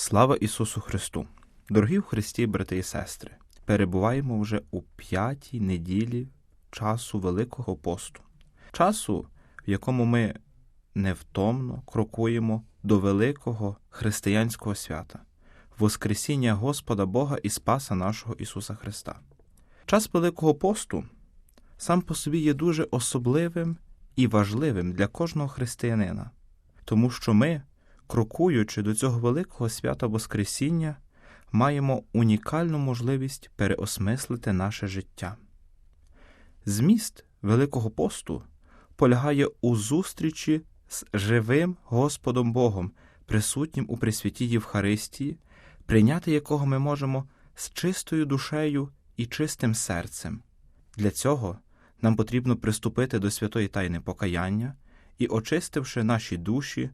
Слава Ісусу Христу! Дорогі в Христі, брати і сестри! Перебуваємо вже у п'ятій неділі часу Великого посту, часу, в якому ми невтомно крокуємо до великого християнського свята, Воскресіння Господа Бога і Спаса нашого Ісуса Христа. Час Великого посту сам по собі є дуже особливим і важливим для кожного християнина, тому що ми, крокуючи до цього великого свята Воскресіння, маємо унікальну можливість переосмислити наше життя. Зміст Великого посту полягає у зустрічі з живим Господом Богом, присутнім у Пресвятій Євхаристії, прийняти якого ми можемо з чистою душею і чистим серцем. Для цього нам потрібно приступити до святої тайни покаяння і, очистивши наші душі,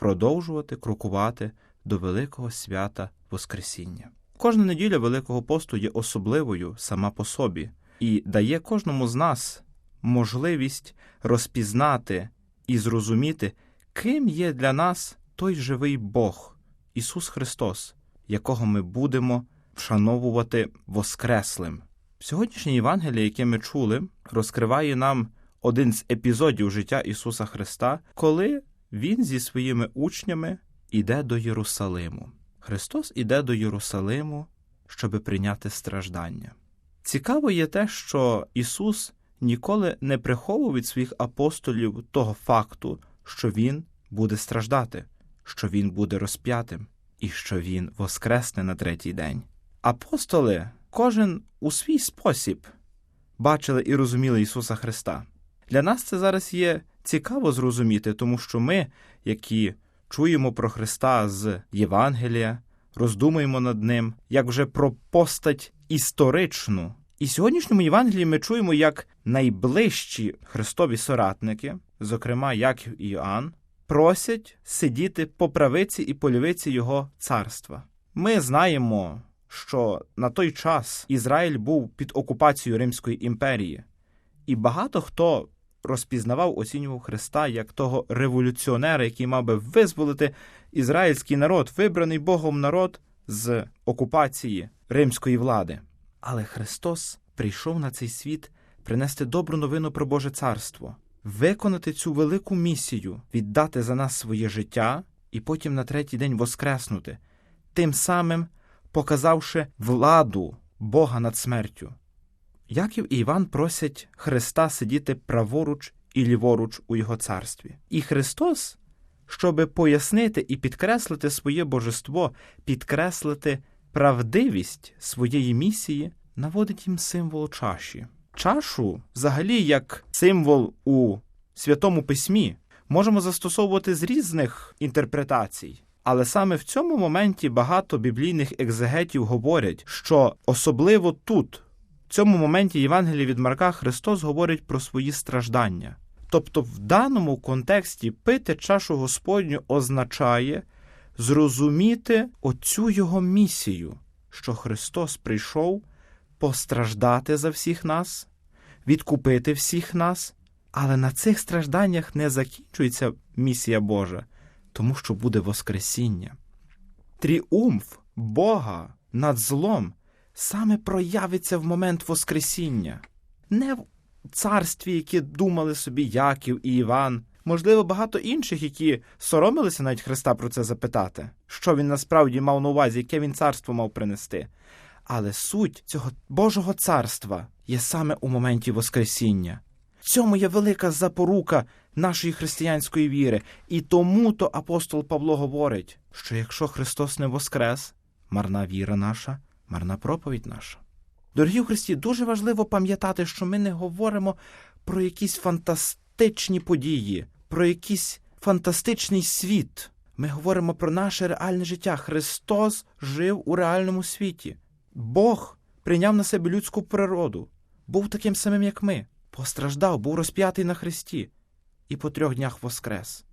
продовжувати крокувати до великого свята Воскресіння. Кожна неділя Великого посту є особливою сама по собі і дає кожному з нас можливість розпізнати і зрозуміти, ким є для нас той живий Бог, Ісус Христос, якого ми будемо вшановувати Воскреслим. Сьогоднішнє Євангеліє, яке ми чули, розкриває нам один з епізодів життя Ісуса Христа, коли Він зі своїми учнями іде до Єрусалиму. Христос іде до Єрусалиму, щоби прийняти страждання. Цікаво є те, що Ісус ніколи не приховував від своїх апостолів того факту, що Він буде страждати, що Він буде розп'ятим і що Він воскресне на третій день. Апостоли, кожен у свій спосіб, бачили і розуміли Ісуса Христа. Для нас це зараз є цікаво зрозуміти, тому що ми, які чуємо про Христа з Євангелія, роздумуємо над Ним, як вже про постать історичну. І в сьогоднішньому Євангелії ми чуємо, як найближчі Христові соратники, зокрема і Іоанн, просять сидіти по правиці і по лівиці Його царства. Ми знаємо, що на той час Ізраїль був під окупацією Римської імперії, і багато хто розпізнавав, оцінював Христа як того революціонера, який мав би визволити ізраїльський народ, вибраний Богом народ з окупації римської влади. Але Христос прийшов на цей світ принести добру новину про Боже царство, виконати цю велику місію, віддати за нас своє життя і потім на третій день воскреснути, тим самим показавши владу Бога над смертю. Яків і Іван просять Христа сидіти праворуч і ліворуч у Його царстві. І Христос, щоби пояснити і підкреслити своє божество, підкреслити правдивість своєї місії, наводить їм символ чаші. Чашу, взагалі, як символ у Святому Письмі, можемо застосовувати з різних інтерпретацій. Але саме в цьому моменті багато біблійних екзегетів говорять, що особливо тут, в цьому моменті Євангелія від Марка Христос говорить про свої страждання. Тобто, в даному контексті пити чашу Господню означає зрозуміти оцю його місію, що Христос прийшов постраждати за всіх нас, відкупити всіх нас, але на цих стражданнях не закінчується місія Божа, тому що буде Воскресіння. Тріумф Бога над злом саме проявиться в момент Воскресіння, не в царстві, які думали собі Яків і Іван, можливо, багато інших, які соромилися навіть Христа про це запитати, що він насправді мав на увазі, яке він царство мав принести. Але суть цього Божого царства є саме у моменті Воскресіння. В цьому є велика запорука нашої християнської віри, і тому то апостол Павло говорить, що якщо Христос не воскрес, марна віра наша, марна проповідь наша. Дорогі Христі, дуже важливо пам'ятати, що ми не говоримо про якісь фантастичні події, про якийсь фантастичний світ. Ми говоримо про наше реальне життя. Христос жив у реальному світі. Бог прийняв на себе людську природу, був таким самим, як ми, постраждав, був розп'ятий на Христі і по трьох днях воскрес.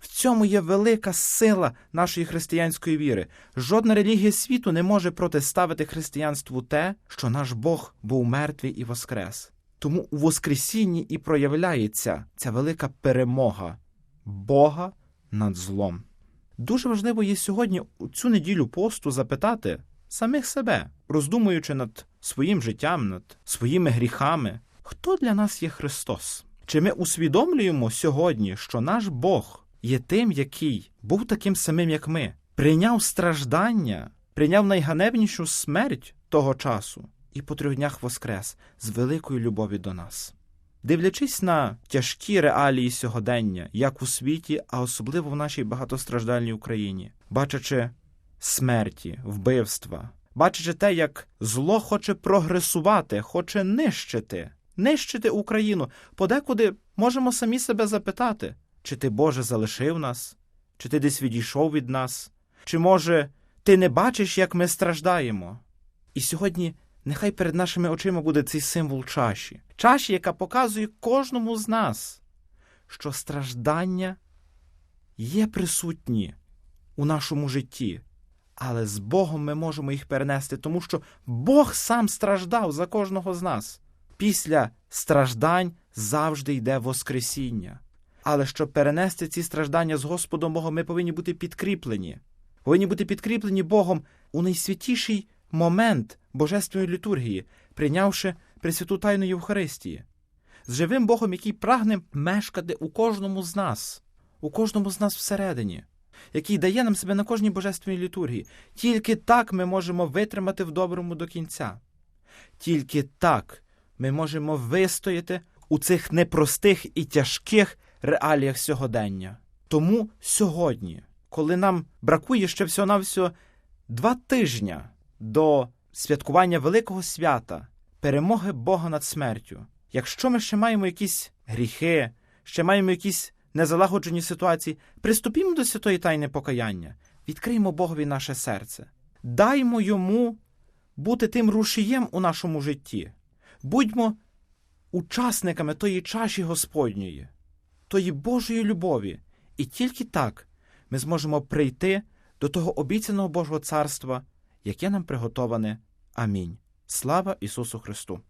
В цьому є велика сила нашої християнської віри. Жодна релігія світу не може протиставити християнству те, що наш Бог був мертвий і воскрес. Тому у Воскресінні і проявляється ця велика перемога Бога над злом. Дуже важливо є сьогодні у цю неділю посту запитати самих себе, роздумуючи над своїм життям, над своїми гріхами, хто для нас є Христос? Чи ми усвідомлюємо сьогодні, що наш Бог є тим, який був таким самим, як ми, прийняв страждання, прийняв найганебнішу смерть того часу і по трьох днях воскрес з великою любові до нас. Дивлячись на тяжкі реалії сьогодення, як у світі, а особливо в нашій багатостраждальній Україні, бачачи смерті, вбивства, бачачи те, як зло хоче прогресувати, хоче нищити, нищити Україну, подекуди можемо самі себе запитати, чи ти, Боже, залишив нас, чи ти десь відійшов від нас, чи, може, ти не бачиш, як ми страждаємо. І сьогодні нехай перед нашими очима буде цей символ чаші, чаші, яка показує кожному з нас, що страждання є присутні у нашому житті, але з Богом ми можемо їх перенести, тому що Бог сам страждав за кожного з нас. Після страждань завжди йде Воскресіння. Але щоб перенести ці страждання з Господом Богом, ми повинні бути підкріплені. Повинні бути підкріплені Богом у найсвятіший момент Божественної літургії, прийнявши Пресвяту Тайну Євхаристії, з живим Богом, який прагне мешкати у кожному з нас, у кожному з нас всередині, який дає нам себе на кожній божественній літургії. Тільки так ми можемо витримати в доброму до кінця. Тільки так ми можемо вистояти у цих непростих і тяжких реаліях сьогодення. Тому сьогодні, коли нам бракує ще всього-навсього два тижня до святкування Великого свята, перемоги Бога над смертю, якщо ми ще маємо якісь гріхи, ще маємо якісь незалагоджені ситуації, приступімо до святої тайни покаяння, відкриємо Богові наше серце, даймо йому бути тим рушієм у нашому житті, будьмо учасниками тої чаші Господньої, тої Божої любові, і тільки так ми зможемо прийти до того обіцяного Божого царства, яке нам приготоване. Амінь. Слава Ісусу Христу!